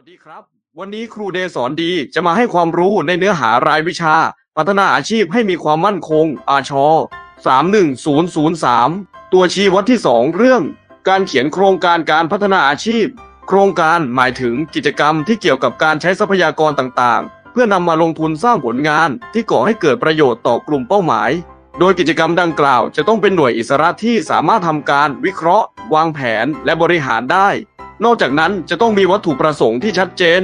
วัสดีครับ วันนี้ครูเดสอนดีจะมาให้ความรู้ในเนื้อหารายวิชา พัฒนาอาชีพให้มีความมั่นคง อาชอ31003 ตัวชี้วัดที่ 2 เรื่อง การเขียนโครงการการพัฒนาอาชีพ โครงการหมายถึงกิจกรรมที่เกี่ยวกับการใช้ทรัพยากรต่างๆ เพื่อนำมาลงทุนสร้างผลงานที่ก่อให้เกิดประโยชน์ต่อกลุ่มเป้าหมาย โดยกิจกรรมดังกล่าว จะต้องเป็นหน่วยอิสระที่สามารถทำการวิเคราะห์ วางแผนและบริหารได้ นอกจากนั้นจะต้องมีวัตถุประสงค์ที่ชัดเจน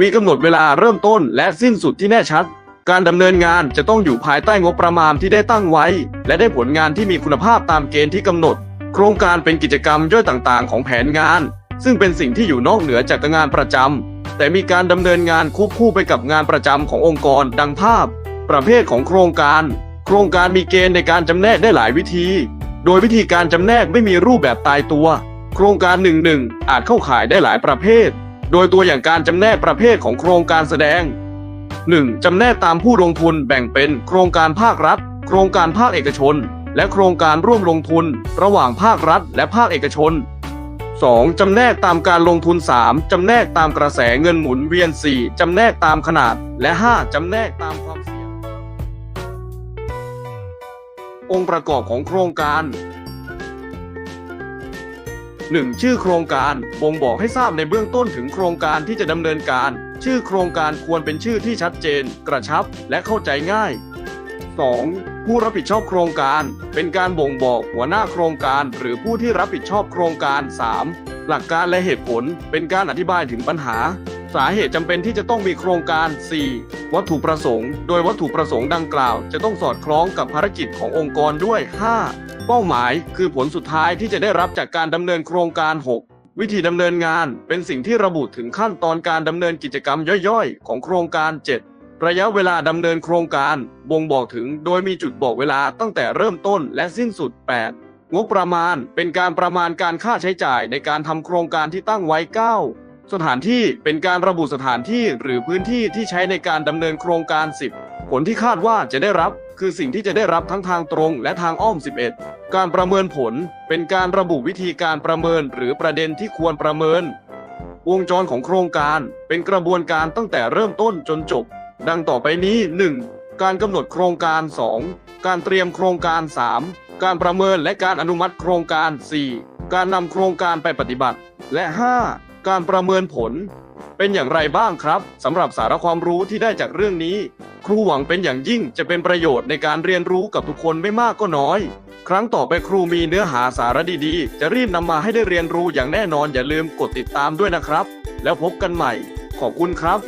มีกำหนดเวลาเริ่มต้นและสิ้นสุดที่แน่ชัด การดำเนินงานจะต้องอยู่ภายใต้งบประมาณที่ได้ตั้งไว้ และได้ผลงานที่มีคุณภาพตามเกณฑ์ที่กำหนด โครงการเป็นกิจกรรมย่อยต่างๆ ของแผนงาน ซึ่งเป็นสิ่งที่อยู่นอกเหนือจากงานประจำแต่มีการดำเนินงานควบคู่ไปกับงานประจำขององค์กร ดังภาพ ประเภทของโครงการ โครงการมีเกณฑ์ในการจำแนกได้หลายวิธี โดยวิธีการจำแนกไม่มีรูปแบบตายตัว โครงการหนึ่งหนึ่งอาจเข้าข่ายได้หลายประเภท โดยตัวอย่างการจำแนกประเภทของโครงการแสดง 1. จำแนกตามผู้ลงทุนแบ่งเป็นโครงการภาครัฐ โครงการภาคเอกชน และโครงการร่วมลงทุน ระหว่างภาครัฐ และภาคเอกชน 2. จำแนกตามการลงทุน 3. จำแนกตามกระแสเงินหมุนเวียน 4. จำแนกตามขนาด และ 5. จำแนกตามความเสี่ยง องค์ประกอบของโครงการ 1. ชื่อโครงการบ่งบอกให้ทราบในเบื้องต้นถึงโครงการที่จะดำเนินการ ชื่อโครงการควรเป็นชื่อที่ชัดเจน กระชับ และเข้าใจง่าย 2. ผู้รับผิดชอบโครงการ เป็นการบ่งบอกหัวหน้าโครงการ หรือผู้ที่รับผิดชอบโครงการ 3. หลักการและเหตุผล เป็นการอธิบายถึงปัญหา สาเหตุจำเป็นที่จะต้องมีโครงการ 4. วัตถุประสงค์ โดยวัตถุประสงค์ดังกล่าว จะต้องสอดคล้องกับภารกิจขององค์กรด้วย 5. เป้าหมายคือผลสุดท้ายที่จะได้รับจากการดำเนินโครงการ 6. วิธีดำเนินงานเป็นสิ่งที่ระบุถึงขั้นตอนการดำเนินกิจกรรมย่อยๆ ของโครงการ 7. ระยะเวลาดำเนินโครงการบ่งบอกถึงโดยมีจุดบอกเวลาตั้งแต่เริ่มต้นและสิ้นสุด 8. งบประมาณเป็นการประมาณการค่าใช้จ่ายในการทำโครงการที่ตั้งไว้ 9. สถานที่เป็นการระบุสถานที่หรือพื้นที่ที่ใช้ในการดำเนินโครงการ 10 ผลที่คาดว่าจะได้รับ คือสิ่งที่จะได้รับทั้งทางตรงและทางอ้อม 11 การประเมินผล เป็นการระบุวิธีการประเมินหรือประเด็นที่ควรประเมิน วงจรของโครงการ เป็นกระบวนการตั้งแต่เริ่มต้นจนจบ ดังต่อไปนี้ 1. การกำหนดโครงการ 2. การเตรียมโครงการ 3. การประเมินและการอนุมัติโครงการ 4. การนำโครงการไปปฏิบัติ และ 5. การประเมินผล เป็นอย่างไรบ้างครับสำหรับสาระความรู้ที่ได้จากเรื่องนี้ ครูหวังเป็นอย่างยิ่งจะเป็นประโยชน์ในการเรียนรู้กับทุกคนไม่มากก็น้อย ครั้งต่อไปครูมีเนื้อหาสาระดีๆ จะรีบนำมาให้ได้เรียนรู้อย่างแน่นอนอย่าลืมกดติดตามด้วยนะครับ แล้วพบกันใหม่ ขอบคุณครับ